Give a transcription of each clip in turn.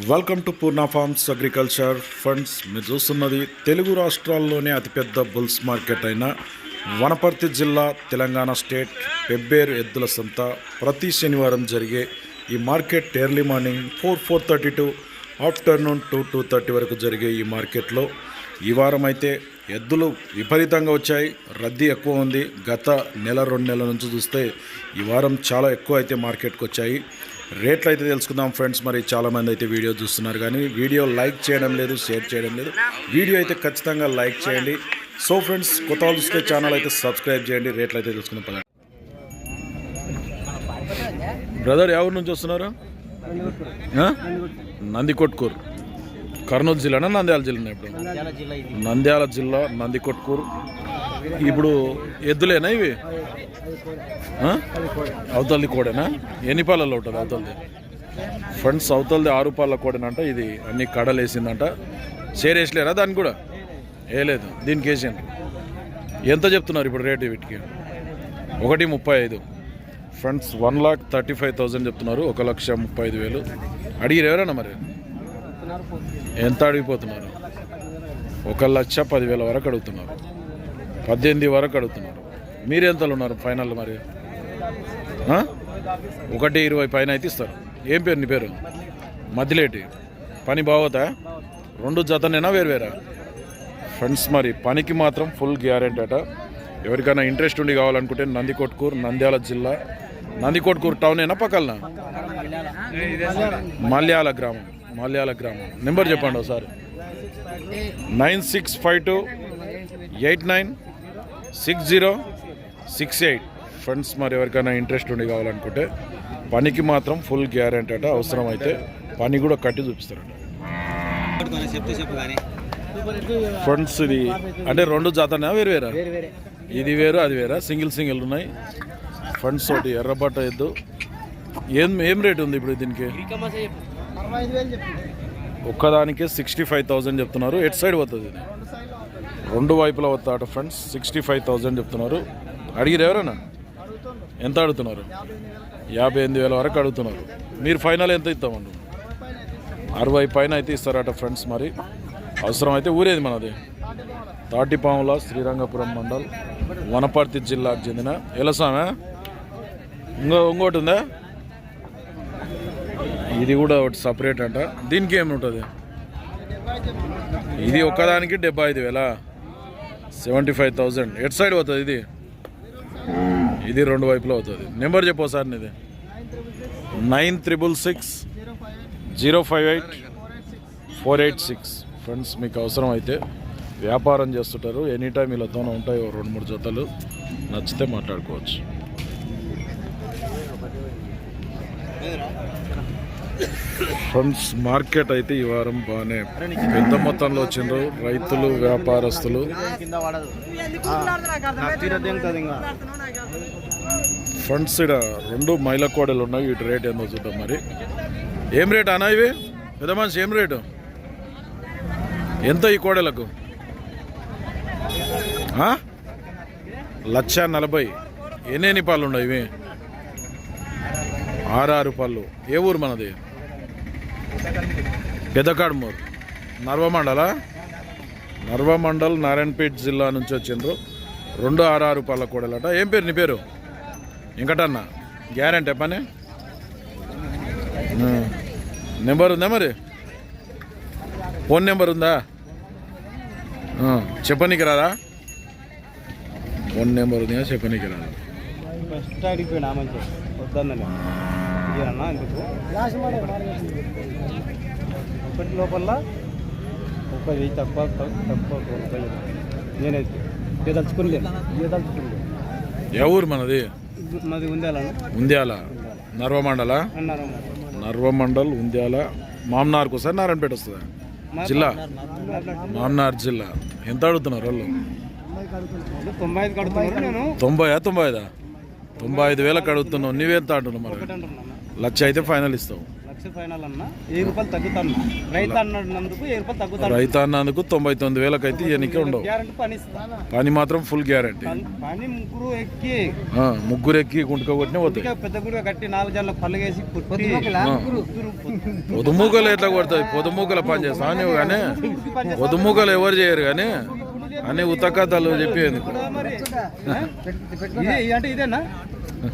Welcome to Purna farms agriculture funds మీరు చూస్తున్నది తెలుగు రాష్ట్రాల్లోనే అతిపెద్ద బుల్స్ మార్కెట్ అయిన వనపర్తి జిల్లా తెలంగాణ స్టేట్ పెబ్బేరు ఎద్దుల సంత. ప్రతి శనివారం జరిగే ఈ market early morning four four thirty to afternoon two two thirty వరకు జరిగే ఈ మార్కెట్లో ఈ వారం అయితే ఎద్దులు విపరీతంగా వచ్చాయి. రద్దీ ఎక్కువ ఉంది. గత నెల రెండు నెలల నుంచి చూస్తే ఈ వారం చాలా ఎక్కువ అయితే మార్కెట్కి వచ్చాయి. రేట్లు అయితే తెలుసుకుందాం ఫ్రెండ్స్. మరి చాలామంది అయితే వీడియో చూస్తున్నారు కానీ వీడియో లైక్ చేయడం లేదు షేర్ చేయడం లేదు. వీడియో అయితే ఖచ్చితంగా లైక్ చేయండి. సో ఫ్రెండ్స్ కొత్త వాళ్ళు చూస్తే ఛానల్ అయితే సబ్స్క్రైబ్ చేయండి. రేట్లు అయితే తెలుసుకుందాం పదండి. బ్రదర్ ఎవరి నుంచి వస్తున్నారు? నందికొట్కూరు. కర్నూలు జిల్లానా? నంద్యాల జిల్లా ఇప్పుడు? నంద్యాల జిల్లా ఇది. నంద్యాల జిల్లా నందికొట్కూరు. ఇప్పుడు ఎద్దులేనా ఇవి? అవతలది కోడేనా? ఎన్ని పాలలో ఉంటుంది అవతలది? ఫ్రెండ్స్ అవతలది ఆరు పాల కోడేనంట ఇది అన్ని కడలేసిందంట. షేర్ చేరేసలేరా దానికి కూడా? వేయలేదు దీనికి వేసాను ఎంత చెప్తున్నారు ఇప్పుడు రేటు వీటికి? ఒకటి ముప్పై ఐదు. Friends one lakh thirty five thousand చెప్తున్నారు ఒక లక్ష ముప్పై ఐదు వేలు. అడిగిరు ఎవరన్నా మరి? ఎంత అడిగిపోతున్నారు? ఒక లక్ష పదివేల వరకు అడుగుతున్నారు. పద్దెనిమిది వరకు అడుగుతున్నారు. మీరు ఎంతలో ఉన్నారు ఫైనల్ మరి? ఒకటి ఇరవై పైన అయితే ఇస్తారు. ఏం పేరు నీ పేరు? మధ్యలేటి పని బాగోతా? రెండు జతనేనా వేరువేరా? ఫ్రెండ్స్ మరి పనికి మాత్రం ఫుల్ గ్యారెంటీ అట. ఎవరికైనా ఇంట్రెస్ట్ ఉండి కావాలనుకుంటే నందికొట్కూరు నంద్యాల జిల్లా. నందికొట్కూరు టౌన్ అయినా పక్కన మల్యాల గ్రామం మల్యాల గ్రామం. నెంబర్ చెప్పండి ఒకసారి. Nine six five two eight nine six zero six eight. Friends మరి ఎవరికైనా ఇంట్రెస్ట్ ఉండి కావాలనుకుంటే పనికి మాత్రం ఫుల్ గ్యారెంటీ అట అవసరం అయితే పని కూడా కట్టి చూపిస్తారట. ఫ్రెండ్స్ ఇది అంటే రెండు జాతనా వేరు వేరా? ఇది వేరు అది వేరా? సింగిల్ సింగిల్ ఉన్నాయి. ఫ్రెండ్స్ ఒకటి ఎర్రబట్ట ఎద్దు. ఏం ఏం రేట్ ఉంది ఇప్పుడు దీనికి? ఒక్కదానికే సిక్స్టీ ఫైవ్ థౌజండ్ చెప్తున్నారు. ఎట్ సైడ్ పోతుంది ఇది? రెండు వైపులా వస్తాడు ఫ్రెండ్స్. సిక్స్టీ ఫైవ్ థౌజండ్ చెప్తున్నారు. అడిగిరు ఎవరైనా ఎంత అడుగుతున్నారు? యాభై ఎనిమిది వేల వరకు అడుగుతున్నారు. మీరు ఫైనల్ ఎంత ఇస్తామండి? అరవై పైన అయితే ఇస్తారట ఫ్రెండ్స్ మరి. అవసరం అయితే ఊరేది మనది. తాటిపాముల శ్రీరంగపురం మండల్ వనపర్తి జిల్లాకు చెందిన ఎలసామే. ఇంకో ఇంకోటి ఉందా? ఇది కూడా ఒకటి సపరేట్ అంట. దీనికి ఏమి ఉంటుంది ఇది ఒక్కదానికి డెబ్బై ఐదు వేల? Seventy five thousand at side అవుతుంది ఇది? ఇది రెండు వైపులో అవుతుంది నెంబర్ చెప్పు సార్ నీది. Nine triple six zero five eight four eight six. Friends మీకు అవసరం అయితే వ్యాపారం చేస్తుంటారు. ఎనీ టైం వీళ్ళతోనే ఉంటాయి రెండు మూడు జతలు. నచ్చితే మాట్లాడుకోవచ్చు. ఫ్రెండ్స్ మార్కెట్ అయితే ఈ వారం బాగానే పెద్ద మొత్తంలో వచ్చిండ్రు. రైతులు వ్యాపారస్తులు. ఫండ్స్ పడదు ఇక్కడ రెండు మైల కోడలు ఉన్నాయి. వీటి రేట్ ఏందో చూద్దాం మరి. ఏం రేట్ అన్నా ఇవి? పెద్ద మనిషి ఏం రేటు? ఎంత ఈ కోడలకు? ఆ? లక్ష నలభై. ఎన్ని పళ్ళు ఉన్నాయి ఇవి? ఆరారు పళ్ళు. ఏ ఊరు మనది? పెద్దకాడమూరు నర్వమండల నర్వమండల్ నారాయణపేట్ జిల్లా నుంచి వచ్చిండ్రు. రెండు ఆరారు పళ్ళ కోడలట ఏం పేరు నీ పేరు? ఇంకటన్న గ్యారంటీ పని? నెంబర్ ఉందా మరి? ఫోన్ నెంబర్ ఉందా? చెప్పనీకి రాదా? ఫోన్ నెంబర్ ఉందా చెప్పనీకి రాదా? ఇదేనా ఎందుకు? ఒకటి లోపల ఒక వెయ్యి తక్కువ తక్కువ నేనైతే ఇదే తలుచుకునిలేదు ఏ ఊరు మనది? మాది ఉందేలా ఉంద్యాల నర్వమండల? అన్నారు నర్వమండల్. ఉంద్యాల మామనార్కు సార్ నారాయణపేట వస్తుందా? జిల్లా? మామనార్ జిల్లా. ఎంత అడుగుతున్నారు వాళ్ళు? తొంభై ఐదు? తొంభై ఐదా? తొంభై ఐదు వేలకు అడుగుతున్నావు. నువ్వెంత అంటున్నావు మరి? లక్ష అయితే ఫైనల్ ఇస్తావు. లక్ష ఫైనల్ అన్న. వెయ్యి రూపాయలు తగ్గుతాను రైతు అన్నందుకు వెయ్యి రూపాయలు తగ్గుతాను రైతు అన్నందుకు తొంభై తొమ్మిది వేలకైతే ఇవన్నీ ఉండవు. గ్యారంటీ పని ఇస్తాను పని మాత్రం ఫుల్ గ్యారంటీ పని ముగ్గురు ఎక్కి. ముగ్గురు ఎక్కి గుంటుక కొట్టిన ఇంకా పెద్ద గుడిగా కట్టి నాలుగు జన్ల పళ్ళగేసి పుట్టి పొదుమూకలు ఎట్లా కొడతాయి? పొదుమూకల పని చేస్తా నువ్వు కానీ పొదుమూకలు ఎవరు చేయరు కానీ అన్ని ఉతకథలు చెప్పేది. అంటే ఇదేనా?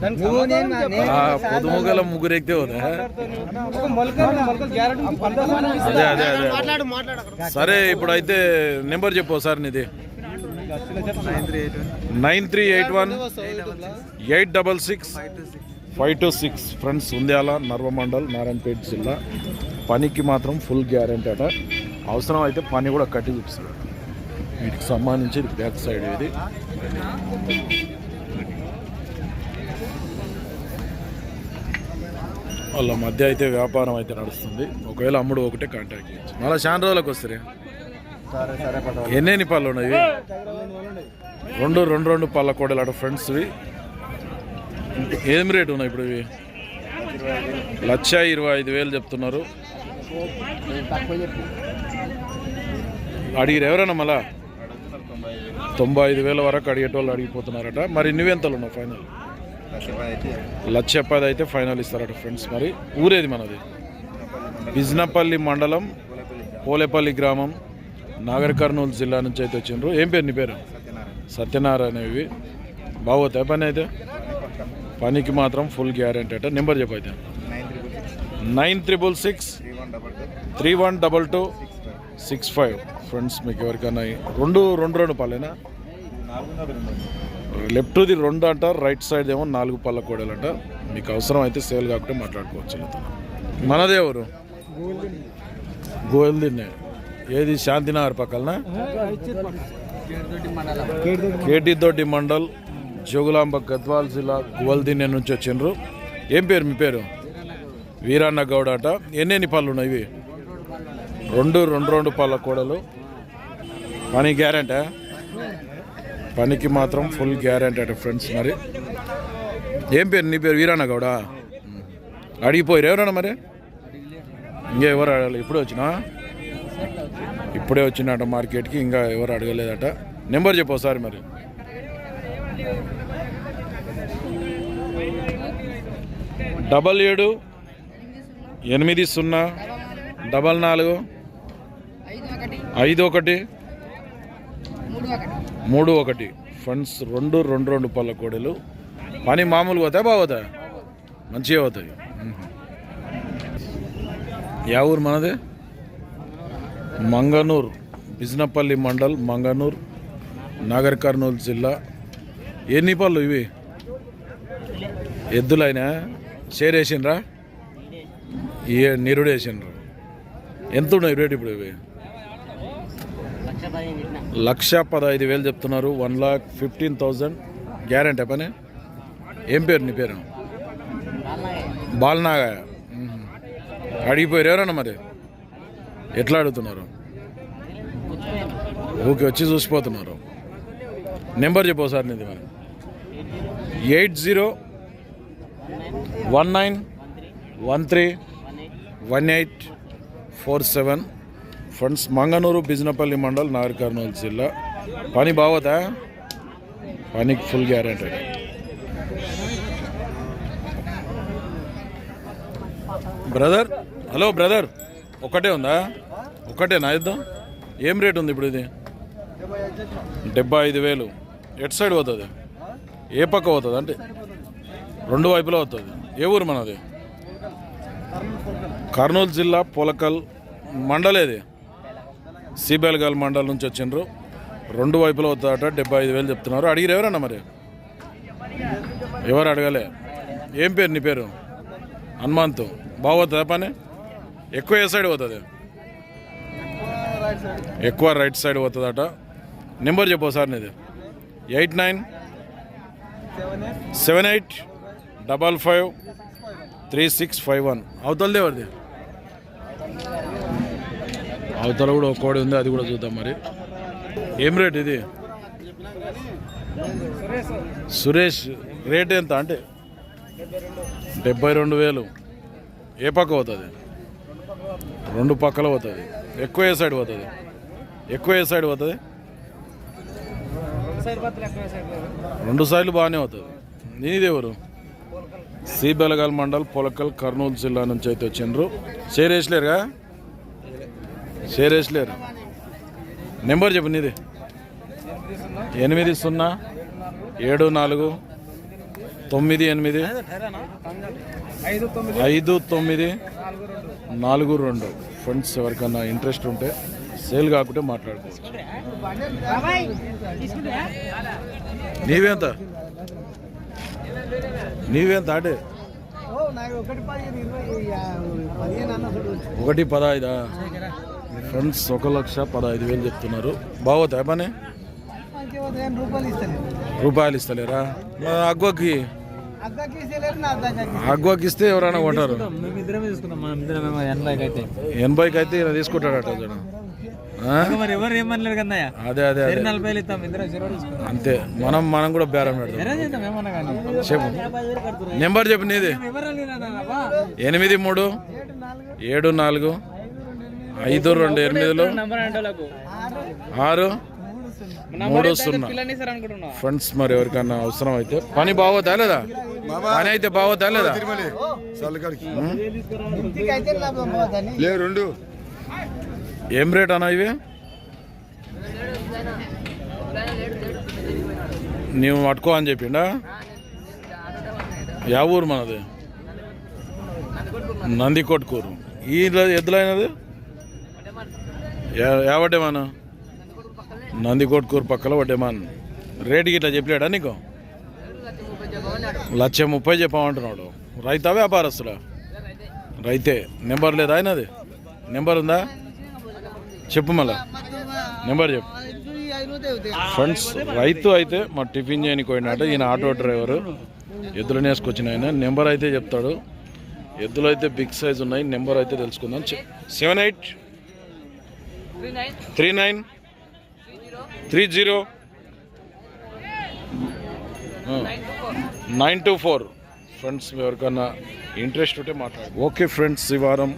దానికి సమాధానం ఆ పొదుమూకల ముగ్గురు ఎక్కితే పోదా? ఒక మొలక మొలకలు గ్యారంటీ పని అదే అదే అదే. సరే ఇప్పుడు అయితే నెంబర్ చెప్పు సార్ నీది. Nine three eight one eight double six five two six. Friends Undyala నర్వమండల్ Narayanpet జిల్లా. పనికి మాత్రం ఫుల్ గ్యారెంటీ అట. అవసరం అయితే పని కూడా కట్టి చూపిస్తాడు. వీటికి సంబంధించి బ్యాక్ సైడ్ ఇది. వాళ్ళ మధ్య అయితే వ్యాపారం అయితే నడుస్తుంది. ఒకవేళ అమ్ముడు ఒకటే కాంటాక్ట్ చేయొచ్చు. మళ్ళీ చాలా రోజులకు పద ఎన్నెన్ని పళ్ళు ఉన్నాయి? రెండు రెండు రెండు పళ్ళ కోడలు అటు ఫ్రెండ్స్వి ఏం రేటు ఉన్నాయి ఇప్పుడు ఇవి? లక్ష ఇరవై ఐదు వేలు చెప్తున్నారు. అడిగిరు ఎవరైనా మళ్ళా? తొంభై ఐదు వేల వరకు అడిగేటోళ్ళు అడిగిపోతున్నారట. మరి నువ్వెంతలు ఉన్నావు ఫైనల్? లక్ష పది అయితే ఫైనల్ ఇస్తారట ఫ్రెండ్స్ మరి. ఊరేది మనది? బిజ్నపల్లి మండలం పోలేపల్లి గ్రామం నాగర్ కర్నూలు జిల్లా నుంచి అయితే వచ్చిండ్రు. ఏం పేరు నీ పేరు? సత్యనారాయణ ఇవి. బాగోతాయి పని అయితే? పనికి మాత్రం ఫుల్ గ్యారెంటీ అట. Number చెప్పైతే nine triple six three one double two six five. Friends మీకు ఎవరికైనా రెండు రెండు రెండు పళ్ళేనా? లెఫ్ట్ది రెండు అంట రైట్ సైడ్ ఏమో నాలుగు పళ్ళ కోడలు అంట మీకు అవసరం అయితే సేల్ కాకుండా మాట్లాడుకోవచ్చు వీళ్ళతో. మనదే ఎవరు? గోల్దిన్నే ఏది? శాంతినగర్ పక్కన కేటీ దొడ్డి మండల్ జోగులాంబ గద్వాల్ జిల్లా గువల్దిన్నె నుంచి వచ్చిండ్రు. ఏం పేరు మీ పేరు? వీరన్న గౌడ అట. ఎన్నెన్ని పళ్ళు ఉన్నాయి ఇవి? రెండు రెండు రెండు పళ్ళ కూడలు. పని గ్యారంటీ. పనికి మాత్రం ఫుల్ గ్యారెంటీ అట ఫ్రెండ్స్ మరి. ఏం పేరు? నీ పేరు వీరన్న గౌడ? అడిగిపోయారు ఎవరన్నా మరి? ఇంకా ఎవరు అడగాలి? ఇప్పుడే వచ్చినా? ఇప్పుడే వచ్చినట మార్కెట్కి ఇంకా ఎవరు అడగలేదట. నెంబర్ చెప్పు ఒకసారి మరి. డబల్ ఏడు ఎనిమిది సున్నా డబల్ నాలుగు ఐదు ఒకటి మూడు ఒకటి ఫండ్స్ రెండు రెండు రెండు పళ్ళ కోడలు పని మామూలుగా అవుతాయి? బాగుతాయి మంచిగా అవుతాయి. మ్మ్. యా ఊరు మనది? మంగనూర్. బిజినపల్లి మండల్ మంగనూర్. నాగర్ కర్నూలు జిల్లా. ఎన్ని పళ్ళు ఇవి? ఎద్దులైనా? చేరేసిండ్రా? ఏ నిరుడేసిండ్రా? ఎంత ఉన్నాయి రేట్ ఇప్పుడు ఇవి? లక్ష పదహైదు వేలు చెప్తున్నారు. One lakh fifteen thousand. Guarantee పని? ఏం పేరు నీ పేరు? బాలనాగా. అడిగిపోయారు ఎవరన్నా మరి? ఎట్లా అడుగుతున్నారు? ఓకే వచ్చి చూసిపోతున్నారు. నెంబర్ చెప్పో సార్ నీది మరి. Eight zero one nine one three one eight four seven friends Manganoor Bijinapalli mandal Nagarkurnool జిల్లా. పని బావదా పనికి full guarantee. Brother hello brother ఒకటే ఉందా? ఒకటేనా నా ఇద్దాం ఏం రేట్ ఉంది ఇప్పుడు ఇది? డెబ్బై ఐదు వేలు. ఎటు సైడ్ పోతుంది? ఏ పక్క పోతుంది? అంటే రెండు వైపులా పోతుంది. ఏ ఊరు మనది? కర్నూలు జిల్లా పొలకల్ మండలేది. సిబెల్గల్ మండల్ నుంచి వచ్చిండ్రు. రెండు వైపులా అవుతాడట డెబ్బై ఐదు వేలు చెప్తున్నారు. అడిగిరు ఎవరన్నా మరి? ఎవరు అడగలే? ఏం పేరు నీ పేరు? హనుమంతు. బాగోతుందా పని? ఎక్కువ ఏ సైడ్ పోతుంది? ఎక్కువ రైట్ సైడ్ పోతుందట. నెంబర్ చెప్పు సార్ నీది. Eight nine seven eight double five three six five one. అవతలది ఎవరిది? అవతల కూడా ఒక కోడి ఉంది అది కూడా చూద్దాం మరి. ఏం రేట్ ఇది? సురేష్ రేట్ ఎంత అంటే? డెబ్బై రెండు వేలు. ఏ పక్క పోతుంది? రెండు పక్కల పోతుంది. ఎక్కువ ఏ సైడ్ పోతుంది? ఎక్కువ ఏ సైడ్ పోతుంది? రెండు సైడ్లు బాగానే అవుతుంది నీదెవరు సి బెలగల్ మండల్ పొలకల్ కర్నూలు జిల్లా నుంచి అయితే వచ్చిండ్రు. షేర్ వేసలేరుగా షేర్ వేసలేరు నెంబర్ చెప్పు నీది. ఎనిమిది సున్నా ఏడు నాలుగు తొమ్మిది ఎనిమిది ఐదు తొమ్మిది నాలుగు రెండు. రెండు ఫ్రెండ్స్ ఎవరికన్నా ఇంట్రెస్ట్ ఉంటే సేల్ కాకుంటే మాట్లాడుకోవచ్చు. నీవేంత? నీవేంత చూడు ఒకటి పదహైదా? ఫ్రెండ్స్ ఒక లక్ష పదహైదు వేలు చెప్తున్నారు. బాగోతాయి పని? రూపాయలు ఇస్తలేరా? అగ్వకి? అగ్వకి ఇస్తే ఎవరైనా కొంటారు ఎనభైకి అయితే ఎనభైకి అయితే తీసుకుంటాడట మరి అదే అదే. అంతే. మనం మనం కూడా బేరం పెడతాం. చెప్పు. నెంబర్ చెప్పు నీది. ఎనిమిది మూడు ఏడు నాలుగు ఐదు రెండు ఎనిమిదిలో? ఆరు? మూడు సున్నా. పిల్లని సార్ అనుకుంటున్నా ఫ్రెండ్స్ మరి ఎవరికన్నా అవసరం అయితే. పని బాగోతా లేదా? పని అయితే బాగోతా లేదా? లే రెండు. ఏం రేట్ అన్న ఇవి? నీవు పట్టుకో అని చెప్పిండా? యా ఊరు మనది? నందికొట్కూరు ఈ ఎద్దులైనది? యావడ్డేమాను నందికోట్కూరు పక్కల వడ్డేమాన్ రేటు ఇట్లా చెప్పలేడా నీకు లక్ష ముప్పై చెప్పమంటున్నాడు రైతా వ్యాపారస్తుడా రైతే నెంబర్ లేదా ఆయనది నెంబర్ ఉందా చెప్పు మళ్ళా. నెంబర్ చెప్పు. ఫ్రెండ్స్ రైతు అయితే మా టిఫిన్ చేయడానికి పోయినట్టు ఈయన ఆటో డ్రైవరు. ఎద్దులు వేసుకొచ్చిన ఆయన. నెంబర్ అయితే చెప్తాడు. ఎద్దులు అయితే బిగ్ సైజ్ ఉన్నాయి. నెంబర్ అయితే తెలుసుకుందాం. Seven eight three nine. Three zero. Nine two four. Friends ఎవరికన్నా ఇంట్రెస్ట్ ఉంటే మాట్లాడు. ఓకే ఫ్రెండ్స్ ఈ వారం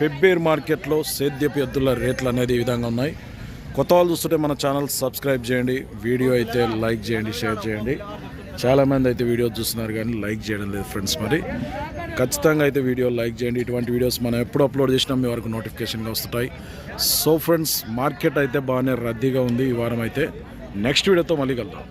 పెబ్బేర్ మార్కెట్లో సేద్యపు ఎద్దుల రేట్లు అనేది ఈ విధంగా ఉన్నాయి. కొత్త వాళ్ళు చూస్తుంటే మన ఛానల్ సబ్స్క్రైబ్ చేయండి. వీడియో అయితే లైక్ చేయండి షేర్ చేయండి. చాలామంది అయితే వీడియో చూస్తున్నారు కానీ లైక్ చేయడం లేదు ఫ్రెండ్స్ మరి. ఖచ్చితంగా అయితే వీడియో లైక్ చేయండి. ఇటువంటి వీడియోస్ మనం ఎప్పుడు అప్లోడ్ చేసినా మీ వరకు నోటిఫికేషన్గా వస్తుంటాయి. సో ఫ్రెండ్స్ మార్కెట్ అయితే బాగానే రద్దీగా ఉంది ఈ వారం అయితే. నెక్స్ట్ వీడియోతో మళ్ళీ కలుద్దాం.